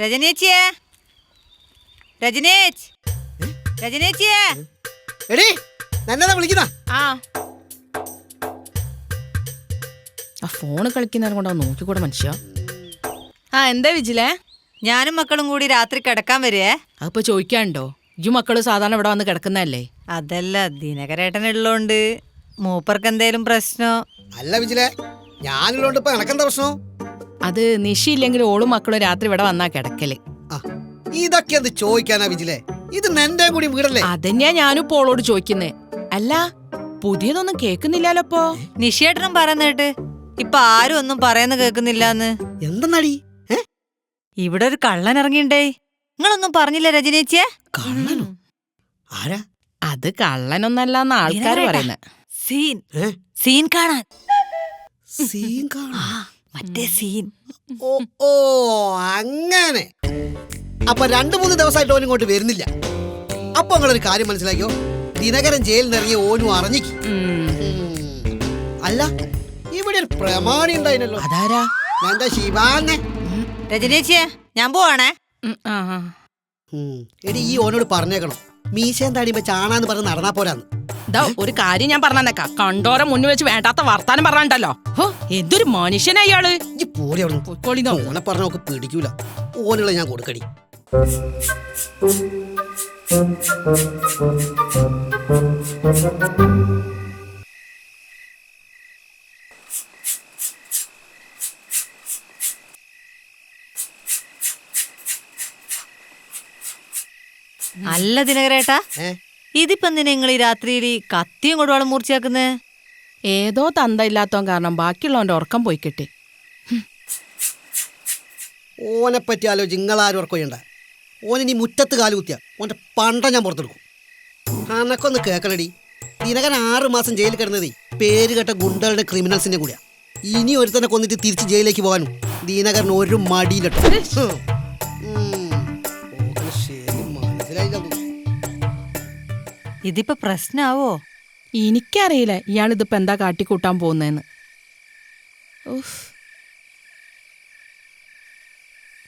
രജനേച്ചിയേ? രജനേച്ച്? രജനേച്ചിയേ? എടി നന്നതാ വിളിക്കുന്ന. ആ. ആ ഫോണ് കളിക്കുന്നവരും കൊണ്ട് നോക്കിക്കൂടെ മനുഷ്യ. ആ എന്താ വിജിലേ? ഞാനും മക്കളും കൂടി രാത്രി കിടക്കാൻ വരുവേ അതിപ്പോ ചോദിക്കാണ്ടോ ഈ മക്കൾ സാധാരണ ഇവിടെ വന്ന് കിടക്കുന്നതല്ലേ? അതല്ല ദിനകരേട്ടനുള്ളോണ്ട്. മൂപ്പർക്ക് എന്തേലും പ്രശ്നോ? അല്ല വിജിലെ ഞാനുള്ളോണ്ട് ഇപ്പൊ എനക്കെന്താ പ്രശ്നം? അത് നിശയില്ലെങ്കിൽ ഓളും മക്കളും രാത്രി ഇവിടെ വന്നാ കിടക്കൽ. ഇതൊക്കെ അത് ചോദിക്കാനാ വിജിലേ? ഇത് നിന്റെ കൂടി വീടല്ലേ? അതന്നെയാ ഞാനും ഇപ്പൊ ഓളോട് ചോദിക്കുന്നേ. അല്ല പുതിയതൊന്നും കേക്കുന്നില്ലല്ലോ ഇപ്പോ. നിഷേട്ടനും പറയുന്നേട്ട് ഇപ്പൊ ആരും ഒന്നും പറയുന്ന കേൾക്കുന്നില്ലാന്ന്. എന്തെന്നാടി? ഇവിടെ ഒരു കള്ളൻ ഇറങ്ങിണ്ടേ നിങ്ങളൊന്നും പറഞ്ഞില്ല രജനേച്ചിയെ? കള്ളനോ? ആരാ? അത് കള്ളനൊന്നല്ലാന്ന് ആൾക്കാർ പറയുന്നേ. പറയുന്നത് സീൻ സീൻ കാണാൻ. സീൻ കാണാ ആ. മറ്റേ സീൻ ഓ ഓ അങ്ങനെ. അപ്പൊ രണ്ടു മൂന്ന് ദിവസമായിട്ട് ഓൻ ഇങ്ങോട്ട് വരുന്നില്ല. അപ്പൊ നിങ്ങളൊരു കാര്യം മനസ്സിലാക്കിയോ? ദിനകരൻ ജയിലിൽ നിന്ന് ഇറങ്ങിയ ഓനും അറിഞ്ഞിക്ക്. അല്ല ഇവിടെ ഒരു പ്രമാണി ഉണ്ടായിരുന്നല്ലോ അതാരാ? ഞാൻ ശിവാന്നെ രജനേച്ചിയെ ഞാൻ പോവാണേ. എടി ഈ ഓനോട് പറഞ്ഞേക്കണം. മീശയും താടിയുമ്പോ ചാണാന്ന് പറഞ്ഞ് നടന്നാ പോരാന്ന്. ഒരു കാര്യം ഞാൻ പറഞ്ഞേക്കാ കണ്ടോരെ മുന്നിൽ വെച്ച് വേണ്ടാത്ത വർത്താനം പറഞ്ഞിട്ടല്ലോ എന്തൊരു മനുഷ്യനാ ഇയാൾ. ഓനെ പറഞ്ഞ നോക്ക് പിടിക്കൂല. ഓനുള്ള ഞാൻ കൊടുക്കടി. അല്ല ദിനകരേട്ടാ. ഏ? ഇതിപ്പോ നിങ്ങൾ ഈ രാത്രിയിൽ കത്തിയും കൊടുവാളും മൂർച്ചയാക്കുന്നേ ഏതോ തന്ത ഇല്ലാത്തവൻ കാരണം ബാക്കിയുള്ളവന്റെ ഉറക്കം പോയി കിട്ടി. ഓനെ പറ്റി ആലോചിച്ച് നിങ്ങളാരും ഉറക്കൊയ്യണ്ട ഓനിനി മുറ്റത്ത് കാലുകുത്തിയ ഓന്റെ പണ്ട ഞാൻ പുറത്തെടുക്കും. അനക്കൊന്ന് കേക്കണടി. ദിനകരൻ ആറ് മാസം ജയിലിൽ കിടന്നതേ പേര് കേട്ട ഗുണ്ടകളുടെ ക്രിമിനൽസിന്റെ കൂടെയാ. ഇനി ഒരുത്തനെ കൊന്നിട്ട് തിരിച്ച് ജയിലിലേക്ക് പോകാനും ദീനകരൻ ഒരു മടിയിലിട്ടു ഇതിപ്പോ പ്രശ്നാവോ? എനിക്കറിയില്ല ഇയാൾ എന്താ കാട്ടിക്കൂട്ടാൻ പോകുന്നതെന്ന്.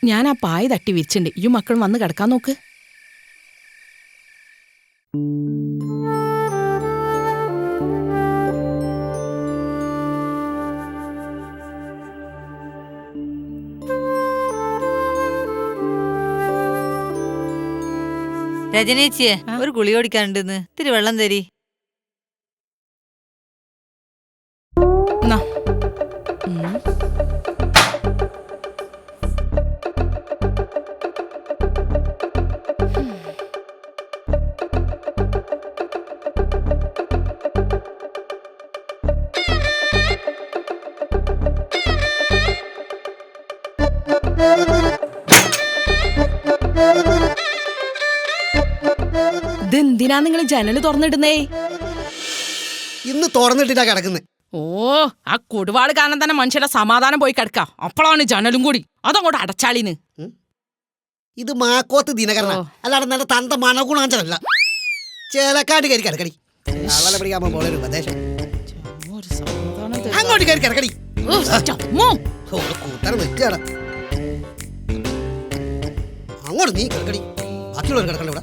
ഞാൻ ആ പായ തട്ടി വിരിച്ചിണ്ട്. ഈ മക്കൾ വന്ന് കിടക്കാൻ നോക്ക്. രജനേച്ചിയെ ഒരു ഗുളി ഓടിക്കാനുണ്ടെന്ന് ഇത്തിരി വെള്ളം തരി. Thank ഉം. ഇതെന്തിനാ നിങ്ങൾ ജനൽ തുറന്നിടുന്നേ? ഇന്ന് തുറന്നിട്ടിട്ടാ കിടക്കുന്നത് ഓ ആ കൊടുവാൾ കാരണം തന്നെ മനുഷ്യരുടെ സമാധാനം പോയി കിടക്ക. അപ്പോഴാണ് ജനലും കൂടി. അതങ്ങോട്ട് അടച്ചാളിന്ന്. ഇത് മാക്കോത്ത് ദിനകരണ. അല്ലാതെ നല്ല തന്ത മണകുണാഞ്ചല്ല ചേലക്കാട് കയറി കിടക്കടി. കള്ളനെ പിടിക്കാൻ പോലെ ഒരു ഉപദേശം അങ്ങോട്ട് കയറി കിടക്കടി. വെച്ചാണ് അങ്ങോട്ട് നീ കിടക്കടി. ബാക്കിയുള്ളവർ കിടക്കണ്ട ഇവിടെ.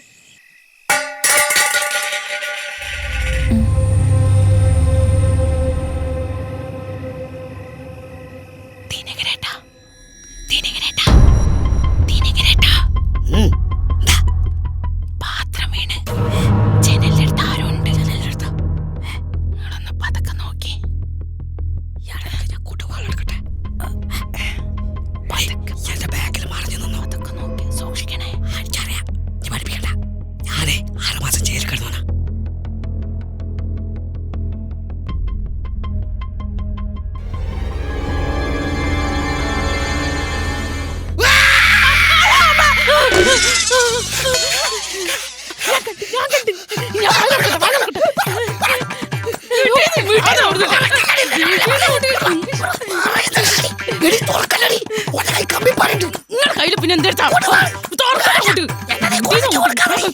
നിങ്ങളുടെ കയ്യിൽ പിന്നെ എന്തെടുത്താ?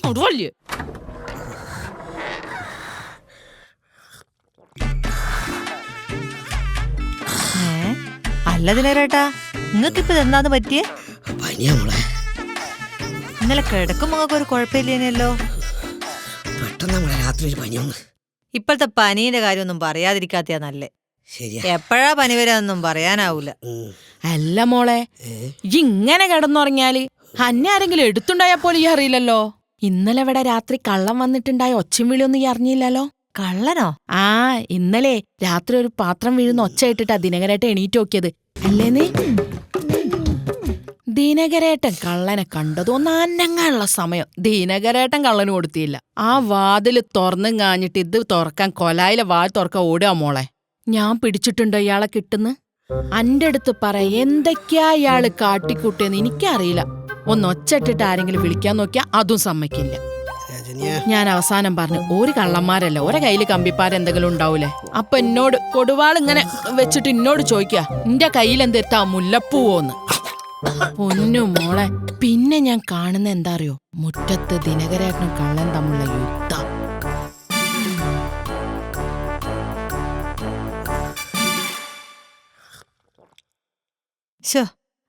കൊടുവല്ലേ? അല്ല ദിനകരേട്ടാ നിങ്ങൾക്കിപ്പോ എന്താന്ന് പറ്റിയേ? പനിയാ മോളെ. ഇന്നലെ കിടക്കും നിങ്ങൾക്ക് ഒരു കുഴപ്പമില്ലേനല്ലോ. പെട്ടെന്ന് നമ്മളെ രാത്രി ഒരു ഇപ്പോഴത്തെ പനീന്റെ കാര്യമൊന്നും പറയാതിരിക്കാത്തയാ നല്ലേ. ശരിയാ. എപ്പോഴാ പനി വരാന്നൊന്നും പറയാനാവൂല. അല്ല മോളെ ഇങ്ങനെ കിടന്നുറങ്ങിയാൽ അന്നെ ആരെങ്കിലും എടുത്തുണ്ടായാ പോലും ഈ അറിയില്ലല്ലോ. ഇന്നലെ ഇവിടെ രാത്രി കള്ളം വന്നിട്ടുണ്ടായ ഒച്ചയും വിളിയൊന്നും ഈ അറിഞ്ഞില്ലല്ലോ. കള്ളനോ? ആ ഇന്നലെ രാത്രി ഒരു പാത്രം വീഴുന്ന ഒച്ച ഇട്ടിട്ടാ ദിനകരേട്ടൻ എണീറ്റ് നോക്കിയത്. നീ? ദിനകരേട്ടൻ കള്ളനെ കണ്ടത്? സമയം. ദിനകരേട്ടൻ കള്ളന് കൊടുത്തില്ല. ആ വാതിൽ തുറന്നും കാഞ്ഞിട്ട് ഇത് തുറക്കാൻ കൊലായിലെ വാൽ തുറക്കാൻ ഓടുക മോളെ. ഞാൻ പിടിച്ചിട്ടുണ്ടോ ഇയാളെ കിട്ടുന്ന്? അന്റെ അടുത്ത് പറ എന്തൊക്കെയാ ഇയാൾ കാട്ടിക്കൂട്ടിയെന്ന് എനിക്കറിയില്ല. ഒന്ന് ഒച്ചട്ടിട്ട് ആരെങ്കിലും വിളിക്കാൻ നോക്കിയാ അതും സമ്മതിക്കില്ല. ഞാൻ അവസാനം പറഞ്ഞു ഒരു കള്ളന്മാരല്ല ഒരേ കയ്യിൽ കമ്പിപ്പാര എന്തെങ്കിലും ഉണ്ടാവൂലേ? അപ്പൊ എന്നോട് കൊടുവാൾ ഇങ്ങനെ വെച്ചിട്ട് എന്നോട് ചോദിക്കാ നിന്റെ കയ്യിൽ എന്തെത്താ മുല്ലപ്പൂവോന്ന്? പൊന്നു മോളെ പിന്നെ ഞാൻ കാണുന്ന എന്താ അറിയോ? മുറ്റത്ത് ദിനകരേട്ടനും കള്ളൻ തമ്മിലുള്ള യുദ്ധം. ശോ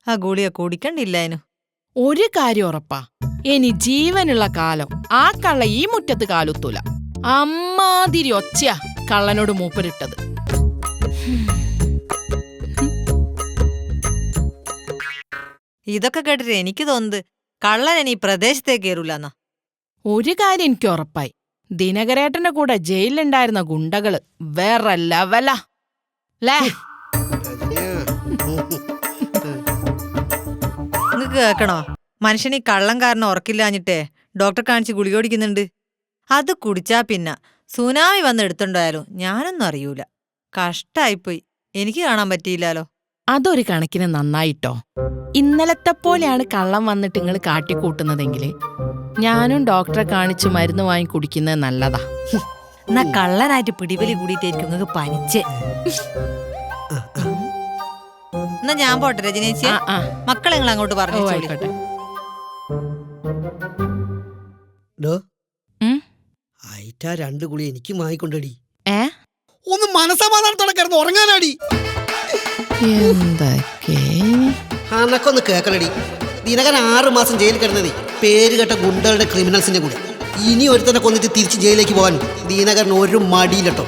ആ ഗുളിക കുടിക്കണ്ടില്ലായിരുന്നു ഒരു കാര്യം ഉറപ്പാ ഇനി ജീവനുള്ള കാലം ആ കള്ള ഈ മുറ്റത്ത് കാലുത്തൂല. അമ്മാതിരി ഒച്ചയാ കള്ളനോട് മൂപ്പരിട്ടത്. ഇതൊക്കെ കേട്ടിട്ട് എനിക്ക് തോന്നുന്നത് കള്ളൻ ഇനി ഈ പ്രദേശത്തേക്ക് കയറൂലെന്നാ. ഒരു കാര്യം എനിക്ക് ഉറപ്പായി ദിനകരേട്ടന്റെ കൂടെ ജയിലിലുണ്ടായിരുന്ന ഗുണ്ടകൾ വേറെ ലെവലാ. ലേ. കേക്കണോ? മനുഷ്യന് ഈ കള്ളം കാരണം ഉറക്കില്ലാഞ്ഞിട്ടേ ഡോക്ടർ കാണിച്ച് ഗുളിക ഓടിക്കുന്നുണ്ട് അത് കുടിച്ചാ പിന്നെ സുനാമി വന്ന് എടുത്തുണ്ടായാലും? ഞാനൊന്നും അറിയൂല. കഷ്ടായിപ്പോയി. എനിക്ക് കാണാൻ പറ്റിയില്ലാലോ? അതൊരു കണക്കിന് നന്നായിട്ടോ? ഇന്നലത്തെ പോലെയാണ് കള്ളം വന്നിട്ട് നിങ്ങൾ കാട്ടിക്കൂട്ടുന്നതെങ്കിൽ ഞാനും ഡോക്ടറെ കാണിച്ച് മരുന്ന് വാങ്ങി കുടിക്കുന്നത് നല്ലതാ. എന്നാ കള്ളനായിട്ട് പിടിവലി കൂടിയിട്ടായിരിക്കും നിങ്ങൾക്ക് പനിച്ച്. എന്നാ ഞാൻ പോട്ടെ രജനേച്ചി മക്കളെ നിങ്ങൾ അങ്ങോട്ട് പറഞ്ഞു ആയിക്കോട്ടെ? ആയിട്ടാ രണ്ട് കുളി എനിക്ക് വാങ്ങിക്കൊണ്ടടി. ഏ? ഒന്ന് മനസമാധാനത്തോടെ കിടന്ന് ഉറങ്ങാനാടി. എന്തൊക്കെ? അനക്കൊന്ന് കേക്കണടി ദിനകൻ ആറ് മാസം ജയിലിൽ കിടന്നതേ പേര് കേട്ട ഗുണ്ടകളുടെ ക്രിമിനൽസിന്റെ കൂടെ. ഇനി ഒരുത്തനെ കൊന്നിട്ട് തിരിച്ച് ജയിലിലേക്ക് പോകാൻ ദീനകരൻ ഒരു മടിയില്ലട്ടോ